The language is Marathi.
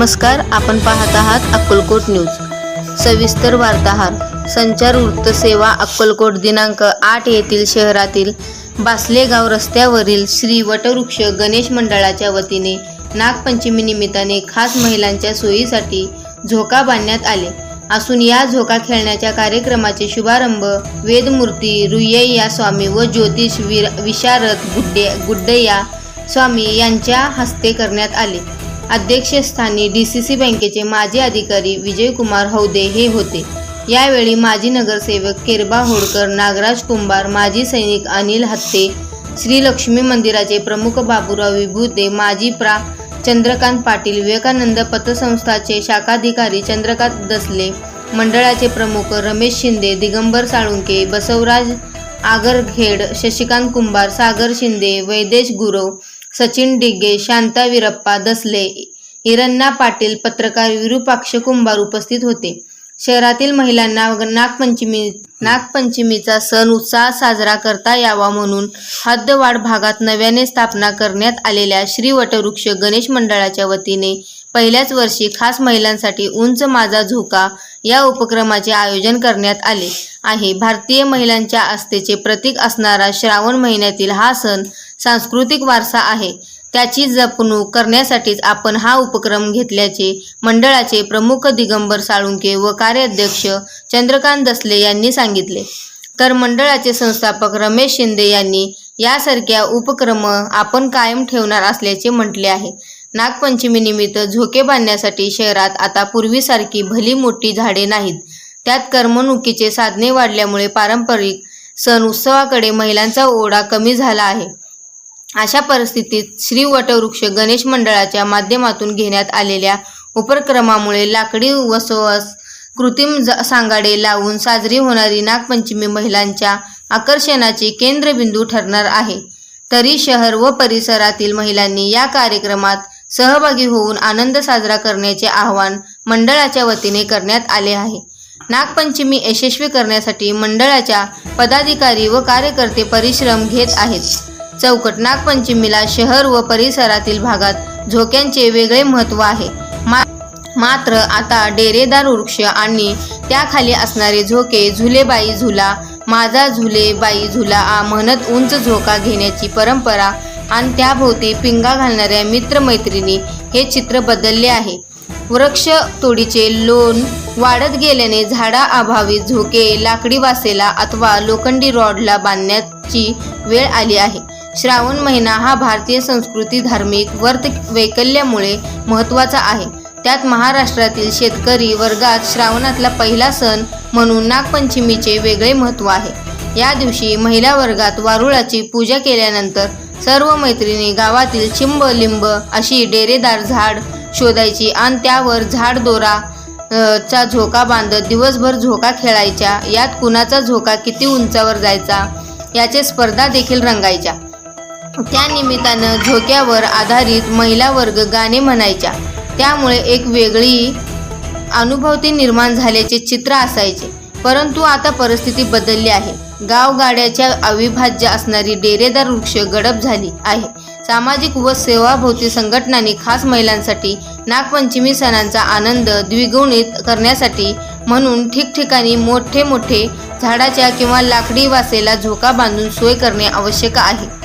नमस्कार आपण पाहत आहात अक्कलकोट न्यूज. सविस्तर वार्ताहर. संचार वृत्त सेवा अक्कलकोट दिनांक आठ येथील शहरातील बासलेगाव रस्त्यावरील श्री वटवृक्ष गणेश मंडळाच्या वतीने नागपंचमी निमित्ताने खास महिलांच्या सोयीसाठी झोका बांधण्यात आले. असून या झोका खेळण्याच्या कार्यक्रमाचे शुभारंभ वेदमूर्ती रुय्या स्वामी व ज्योतिष विर विशारद गुड्डे गुड्डय्या स्वामी यांच्या हस्ते करण्यात आले. अध्यक्षस्थानी डी सी सी बँकेचे माजी अधिकारी विजयकुमार हौदे हे होते. यावेळी माजी नगरसेवक केरबा होडकर नागराज कुंभार माजी सैनिक अनिल हत्ते श्री लक्ष्मी मंदिराचे प्रमुख बाबूराव विभूते माजी प्रा. चंद्रकांत पाटील विवेकानंद पतसंस्थाचे शाखाधिकारी चंद्रकांत दसले मंडळाचे प्रमुख रमेश शिंदे दिगंबर साळुंके बसवराज आगरखेड शशिकांत कुंभार सागर शिंदे वैदेश गुरव सचिन डिग्गे शांता विरप्पा दसले हिरण्णा पाटील पत्रकार विरूपाक्ष कुंभार उपस्थित होते. शहरातील महिलांना नागपंचमी नागपंचमीचा सण उत्साहात साजरा करता यावा म्हणून हद्दवाड भागात नव्याने स्थापना करण्यात आलेल्या श्री वटवृक्ष गणेश मंडळाच्या वतीने पहिल्याच वर्षी खास महिलांसाठी उंच माझा झोका या उपक्रमाचे आयोजन करण्यात आले आहे. भारतीय महिलांच्या आस्थेचे प्रतीक असणारा श्रावण महिन्यातील हा सण सांस्कृतिक वारसा आहे. त्याची जपणूक करण्यासाठीच आपण हा उपक्रम घेतल्याचे मंडळाचे प्रमुख दिगंबर साळुंके व कार्याध्यक्ष चंद्रकांत दसले यांनी सांगितले. तर मंडळाचे संस्थापक रमेश शिंदे यांनी यासारख्या उपक्रम आपण कायम ठेवणार असल्याचे म्हटले आहे. नागपंचमीनिमित्त झोके बांधण्यासाठी शहरात आता पूर्वीसारखी भली मोठी झाडे नाहीत. त्यात करमणुकीचे साधने वाढल्यामुळे पारंपरिक सण उत्सवाकडे महिलांचा ओढा कमी झाला आहे. अशा परिस्थितीत श्री वटवृक्ष गणेश मंडळाच्या माध्यमातून घेण्यात आलेल्या उपक्रमामुळे लाकडी वसवस कृत्रिम सांगाडे लावून साजरी होणारी नागपंचमी महिलांच्या आकर्षणाचे केंद्रबिंदू ठरणार आहे. तरी शहर व परिसरातील महिलांनी या कार्यक्रमात सहभागी होऊन आनंद साजरा करण्याचे आवाहन मंडळाच्या वतीने करण्यात आले आहे. नागपंचमी यशस्वी करण्यासाठी मंडळाच्या पदाधिकारी व कार्यकर्ते परिश्रम घेत आहेत. चौकट नागपंचमीला शहर व परिसरातील भागात झोक्यांचे वेगळे महत्त्व आहे. मा मात्र आता डेरेदार वृक्ष आणि त्याखाली असणारे झोके झुलेबाई झुला माझा झुलेबाई झुला आ म्हणत उंच झोका घेण्याची परंपरा आणि त्याभोवती पिंगा घालणाऱ्या मित्रमैत्रिणी हे चित्र बदलले आहे. वृक्ष तोडीचे लोण वाढत गेल्याने झाडाअभावी झोके लाकडी वासेला अथवा लोखंडी रॉडला बांधण्याची वेळ आली आहे. श्रावण महिना हा भारतीय संस्कृती धार्मिक वर्त वैकल्यामुळे महत्त्वाचा आहे. त्यात महाराष्ट्रातील शेतकरी वर्गात श्रावणातला पहिला सण म्हणून नागपंचमीचे वेगळे महत्त्व आहे. या दिवशी महिला वर्गात वारुळाची पूजा केल्यानंतर सर्व मैत्रिणी गावातील चिंब लिंब अशी डेरेदार झाड शोधायची आणि त्यावर झाड दोरा चा झोका बांधत दिवसभर झोका खेळायच्या. यात कुणाचा झोका किती उंचावर जायचा याचे स्पर्धा देखील रंगायच्या. त्या निमित्तानं झोक्यावर आधारित महिला वर्ग गाणे म्हणायच्या. त्यामुळे एक वेगळी अनुभवती निर्माण झाल्याचे चित्र असायचे. परंतु आता परिस्थिती बदलली आहे. गावगाड्याच्या अविभाज्य असणारी डेरेदार वृक्ष गडप झाली आहे. सामाजिक व सेवाभोवती संघटनांनी खास महिलांसाठी नागपंचमी सणांचा आनंद द्विगुणित करण्यासाठी म्हणून ठिकठिकाणी मोठे मोठे झाडाच्या किंवा लाकडी वासेला झोका बांधून सोय करणे आवश्यक आहे.